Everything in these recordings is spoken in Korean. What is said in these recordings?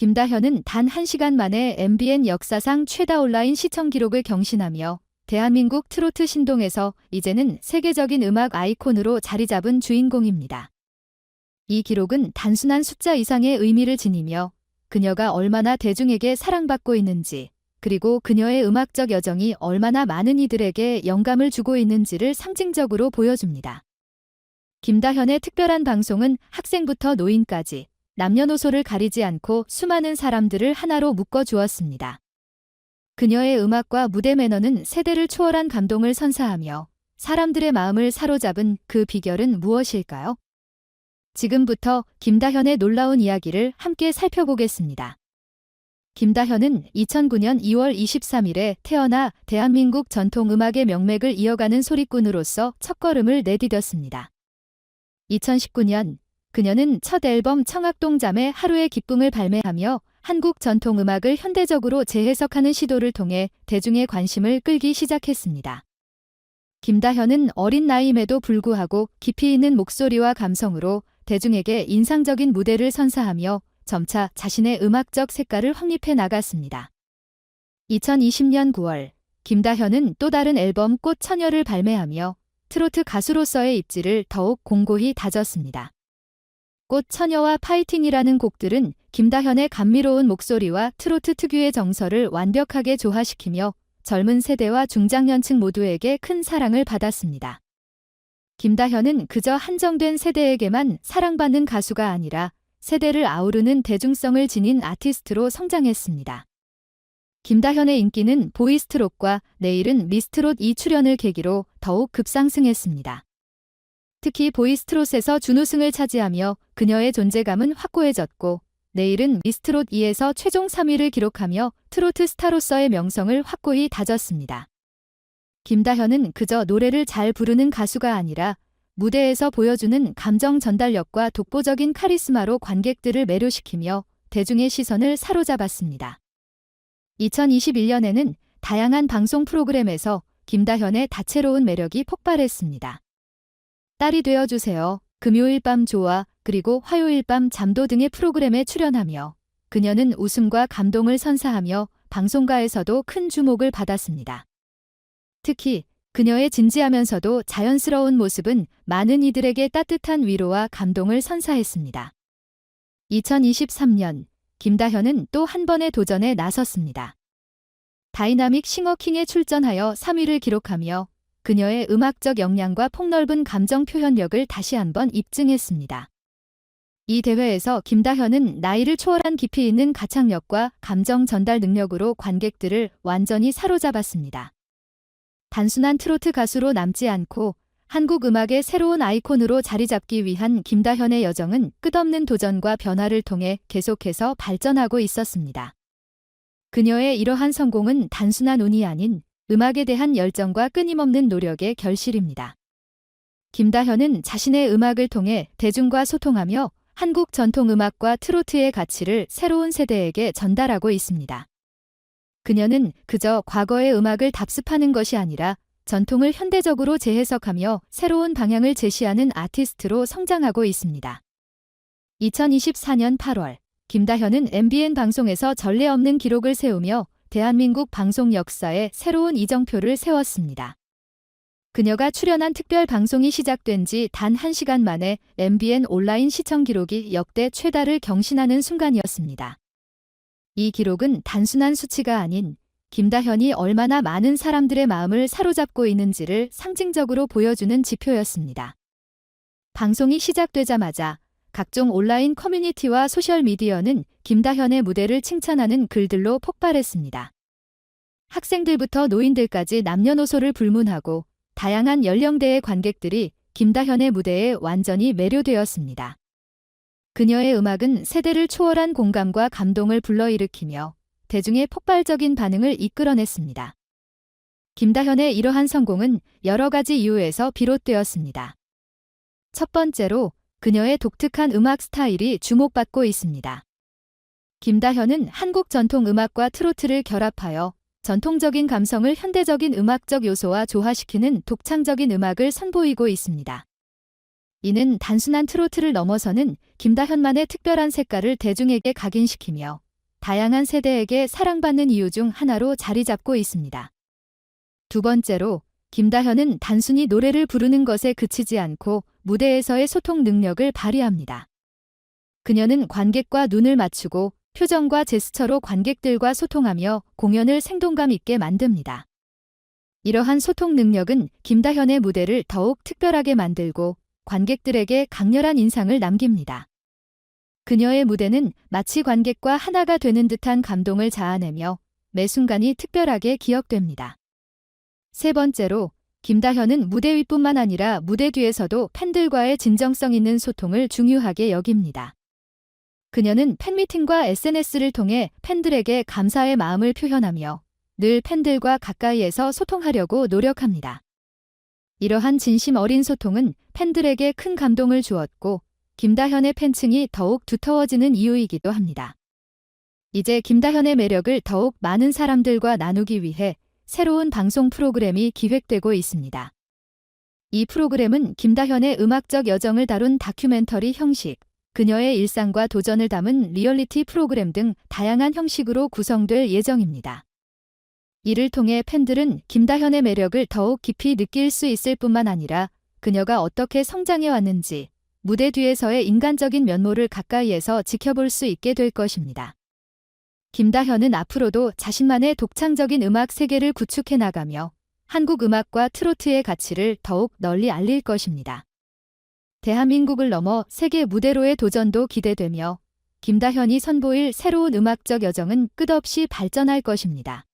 김다현은 단 1시간 만에 MBN 역사상 최다 온라인 시청 기록을 경신하며 대한민국 트로트 신동에서 이제는 세계적인 음악 아이콘으로 자리 잡은 주인공입니다. 이 기록은 단순한 숫자 이상의 의미를 지니며 그녀가 얼마나 대중에게 사랑받고 있는지 그리고 그녀의 음악적 여정이 얼마나 많은 이들에게 영감을 주고 있는지를 상징적으로 보여줍니다. 김다현의 특별한 방송은 학생부터 노인까지 남녀노소를 가리지 않고 수많은 사람들을 하나로 묶어 주었습니다. 그녀의 음악과 무대 매너는 세대를 초월한 감동을 선사하며 사람들의 마음을 사로잡은 그 비결은 무엇일까요? 지금부터 김다현의 놀라운 이야기를 함께 살펴보겠습니다. 김다현은 2009년 2월 23일에 태어나 대한민국 전통음악의 명맥을 이어가는 소리꾼으로서 첫걸음을 내디뎠습니다. 2019년 그녀는 첫 앨범 청학동잠의 하루의 기쁨을 발매하며 한국 전통음악을 현대적으로 재해석하는 시도를 통해 대중의 관심을 끌기 시작했습니다. 김다현은 어린 나이임에도 불구하고 깊이 있는 목소리와 감성으로 대중에게 인상적인 무대를 선사하며 점차 자신의 음악적 색깔을 확립해 나갔습니다. 2020년 9월 김다현은 또 다른 앨범 꽃 처녀를 발매하며 트로트 가수로서의 입지를 더욱 공고히 다졌습니다. 꽃 처녀와 파이팅이라는 곡들은 김다현의 감미로운 목소리와 트로트 특유의 정서를 완벽하게 조화시키며 젊은 세대와 중장년층 모두에게 큰 사랑을 받았습니다. 김다현은 그저 한정된 세대에게만 사랑받는 가수가 아니라 세대를 아우르는 대중성을 지닌 아티스트로 성장했습니다. 김다현의 인기는 보이스트롯과 내일은 미스트롯 2 출연을 계기로 더욱 급상승했습니다. 특히 보이스트롯에서 준우승을 차지하며 그녀의 존재감은 확고해졌고 내일은 미스트롯 2에서 최종 3위를 기록하며 트로트 스타로서의 명성을 확고히 다졌습니다. 김다현은 그저 노래를 잘 부르는 가수가 아니라 무대에서 보여주는 감정 전달력과 독보적인 카리스마로 관객들을 매료시키며 대중의 시선을 사로잡았습니다. 2021년에는 다양한 방송 프로그램에서 김다현의 다채로운 매력이 폭발했습니다. 딸이 되어주세요. 금요일 밤 조화, 그리고 화요일 밤 잠도 등의 프로그램에 출연하며 그녀는 웃음과 감동을 선사하며 방송가에서도 큰 주목을 받았습니다. 특히 그녀의 진지하면서도 자연스러운 모습은 많은 이들에게 따뜻한 위로와 감동을 선사했습니다. 2023년 김다현은 또 한 번의 도전에 나섰습니다. 다이나믹 싱어킹에 출전하여 3위를 기록하며 그녀의 음악적 역량과 폭넓은 감정 표현력을 다시 한번 입증했습니다. 이 대회에서 김다현은 나이를 초월한 깊이 있는 가창력과 감정 전달 능력으로 관객들을 완전히 사로잡았습니다. 단순한 트로트 가수로 남지 않고 한국 음악의 새로운 아이콘으로 자리 잡기 위한 김다현의 여정은 끝없는 도전과 변화를 통해 계속해서 발전하고 있었습니다. 그녀의 이러한 성공은 단순한 운이 아닌 음악에 대한 열정과 끊임없는 노력의 결실입니다. 김다현은 자신의 음악을 통해 대중과 소통하며 한국 전통음악과 트로트의 가치를 새로운 세대에게 전달하고 있습니다. 그녀는 그저 과거의 음악을 답습하는 것이 아니라 전통을 현대적으로 재해석하며 새로운 방향을 제시하는 아티스트로 성장하고 있습니다. 2024년 8월 김다현은 MBN 방송에서 전례 없는 기록을 세우며 대한민국 방송 역사에 새로운 이정표를 세웠습니다. 그녀가 출연한 특별 방송이 시작된 지 단 1시간 만에 MBN 온라인 시청 기록이 역대 최다를 경신하는 순간이었습니다. 이 기록은 단순한 수치가 아닌 김다현이 얼마나 많은 사람들의 마음을 사로잡고 있는지를 상징적으로 보여주는 지표였습니다. 방송이 시작되자마자 각종 온라인 커뮤니티와 소셜미디어는 김다현의 무대를 칭찬하는 글들로 폭발했습니다. 학생들부터 노인들까지 남녀노소를 불문하고 다양한 연령대의 관객들이 김다현의 무대에 완전히 매료되었습니다. 그녀의 음악은 세대를 초월한 공감과 감동을 불러일으키며 대중의 폭발적인 반응을 이끌어냈습니다. 김다현의 이러한 성공은 여러 가지 이유에서 비롯되었습니다. 첫 번째로 그녀의 독특한 음악 스타일이 주목받고 있습니다. 김다현은 한국 전통 음악과 트로트를 결합하여 전통적인 감성을 현대적인 음악적 요소와 조화시키는 독창적인 음악을 선보이고 있습니다. 이는 단순한 트로트를 넘어서는 김다현만의 특별한 색깔을 대중에게 각인시키며 다양한 세대에게 사랑받는 이유 중 하나로 자리 잡고 있습니다. 두 번째로 김다현은 단순히 노래를 부르는 것에 그치지 않고 무대에서의 소통 능력을 발휘합니다. 그녀는 관객과 눈을 맞추고 표정과 제스처로 관객들과 소통하며 공연을 생동감 있게 만듭니다. 이러한 소통 능력은 김다현의 무대를 더욱 특별하게 만들고 관객들에게 강렬한 인상을 남깁니다. 그녀의 무대는 마치 관객과 하나가 되는 듯한 감동을 자아내며 매 순간이 특별하게 기억됩니다. 세 번째로 김다현은 무대 위뿐만 아니라 무대 뒤에서도 팬들과의 진정성 있는 소통을 중요하게 여깁니다. 그녀는 팬미팅과 SNS를 통해 팬들에게 감사의 마음을 표현하며 늘 팬들과 가까이에서 소통하려고 노력합니다. 이러한 진심 어린 소통은 팬들에게 큰 감동을 주었고 김다현의 팬층이 더욱 두터워지는 이유이기도 합니다. 이제 김다현의 매력을 더욱 많은 사람들과 나누기 위해 새로운 방송 프로그램이 기획되고 있습니다. 이 프로그램은 김다현의 음악적 여정을 다룬 다큐멘터리 형식, 그녀의 일상과 도전을 담은 리얼리티 프로그램 등 다양한 형식으로 구성될 예정입니다. 이를 통해 팬들은 김다현의 매력을 더욱 깊이 느낄 수 있을 뿐만 아니라 그녀가 어떻게 성장해 왔는지 무대 뒤에서의 인간적인 면모를 가까이에서 지켜볼 수 있게 될 것입니다. 김다현은 앞으로도 자신만의 독창적인 음악 세계를 구축해 나가며 한국 음악과 트로트의 가치를 더욱 널리 알릴 것입니다. 대한민국을 넘어 세계 무대로의 도전도 기대되며 김다현이 선보일 새로운 음악적 여정은 끝없이 발전할 것입니다.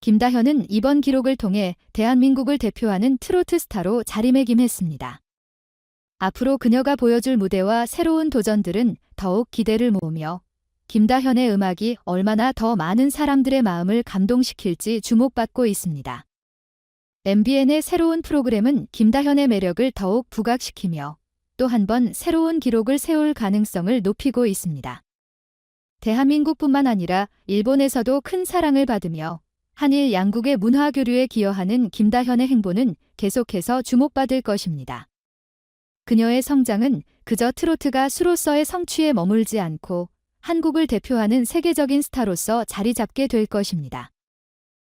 김다현은 이번 기록을 통해 대한민국을 대표하는 트로트 스타로 자리매김했습니다. 앞으로 그녀가 보여줄 무대와 새로운 도전들은 더욱 기대를 모으며 김다현의 음악이 얼마나 더 많은 사람들의 마음을 감동시킬지 주목받고 있습니다. MBN의 새로운 프로그램은 김다현의 매력을 더욱 부각시키며 또 한 번 새로운 기록을 세울 가능성을 높이고 있습니다. 대한민국뿐만 아니라 일본에서도 큰 사랑을 받으며 한일 양국의 문화 교류에 기여하는 김다현의 행보는 계속해서 주목받을 것입니다. 그녀의 성장은 그저 트로트 가 수로서의 성취에 머물지 않고 한국을 대표하는 세계적인 스타로서 자리 잡게 될 것입니다.